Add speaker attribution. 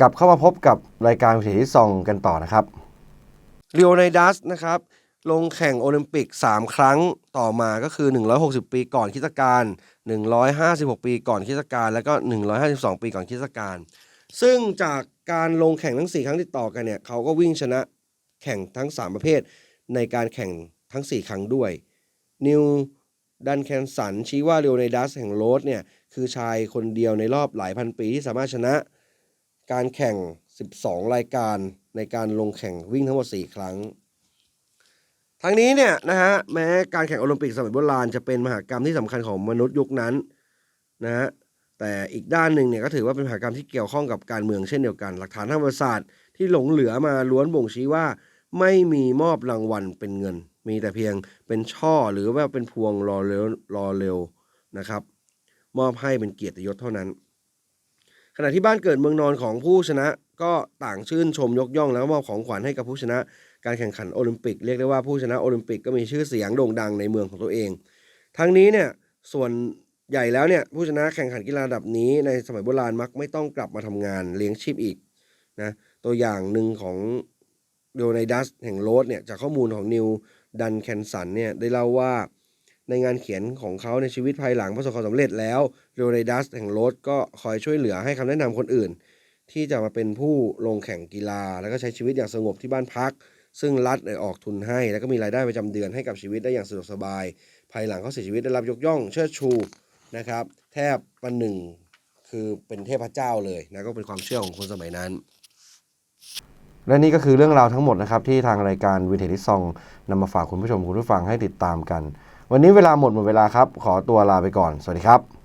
Speaker 1: กลับเข้ามาพบกับรายการวิถีที่ซองกันต่อนะครับเรียวไนดัสนะครับลงแข่งโอลิมปิก 3 ครั้งต่อมาก็คือ 160 ปีก่อนคริสตกาล156 ปีก่อนคริสตกาลแล้วก็ 152 ปีก่อนคริสตกาลซึ่งจากการลงแข่งทั้ง 4 ครั้งติดต่อกันเนี่ยเขาก็วิ่งชนะแข่งทั้ง 3 ประเภท ในการแข่งทั้ง 4 ครั้งด้วย นิวดันแคนสันชี้ว่าเรียวไนดัสแห่งโรดเนี่ยคือชายคนเดียวในรอบหลายพันปีที่สามารถชนะ การแข่ง 12 รายการในการลงแข่งวิ่งทั้งหมด 4 ครั้ง ทั้งนี้เนี่ยนะฮะแม้การแข่งโอลิมปิกสมัยโบราณจะเป็นมหากรรมที่สำคัญของมนุษย์ยุคนั้นนะฮะแต่อีกด้านหนึ่งเนี่ยก็ถือว่าเป็นมหากรรมที่เกี่ยวข้องกับการเมืองเช่นเดียวกัน หลักฐานทางประวัติศาสตร์ที่หลงเหลือมาล้วนบ่งชี้ว่าไม่มีมอบรางวัลเป็นเงิน มีแต่เพียงเป็นช่อหรือว่าเป็นพวงรอเร็วรอเร็วนะครับ มอบให้เป็นเกียรติยศเท่านั้น ขณะที่บ้านเกิดเมืองนอนของผู้ชนะก็ต่างชื่นชมยกย่องแล้วก็มอบของขวัญให้กับผู้ชนะการแข่งขันโอลิมปิกเรียกได้ว่าผู้ชนะโอลิมปิกก็มีชื่อเสียงโด่งดังในเมืองของตัวเอง ทั้งนี้เนี่ยส่วนใหญ่แล้วเนี่ยผู้ชนะแข่งขันกีฬาระดับนี้ในสมัยโบราณมักไม่ต้องกลับมาทำงานเลี้ยงชีพอีกนะตัวอย่างหนึ่งของโดไนดัสแห่งโรดเนี่ยจากข้อมูลของนิวดันแคนสันเนี่ยได้เล่าว่า ในงานเขียนของเขาในชีวิตภายหลังประสบความสำเร็จแล้วเรอไนดัสแห่งโรดก็คอยช่วยเหลือให้คำแนะนำคนอื่น ที่จะมาเป็นผู้ลงแข่งกีฬา แล้วก็ใช้ชีวิตอย่างสงบที่บ้านพัก ซึ่งรัฐได้ออกทุนให้ แล้วก็มีรายได้ประจำเดือนให้กับชีวิตได้อย่างสะดวกสบาย ภายหลังเขาเสียชีวิตได้รับยกย่องเชิดชูนะครับ แทบประหนึ่งคือเป็นเทพเจ้าเลยนะก็เป็นความเชื่อของคนสมัยนั้น และนี่ก็คือเรื่องราวทั้งหมดนะครับที่ทางรายการวิทยทิซองนำมาฝากคุณผู้ชมคุณผู้ฟังให้ติดตามกัน วันนี้เวลาหมดหมดเวลาครับ ขอตัวลาไปก่อน สวัสดีครับ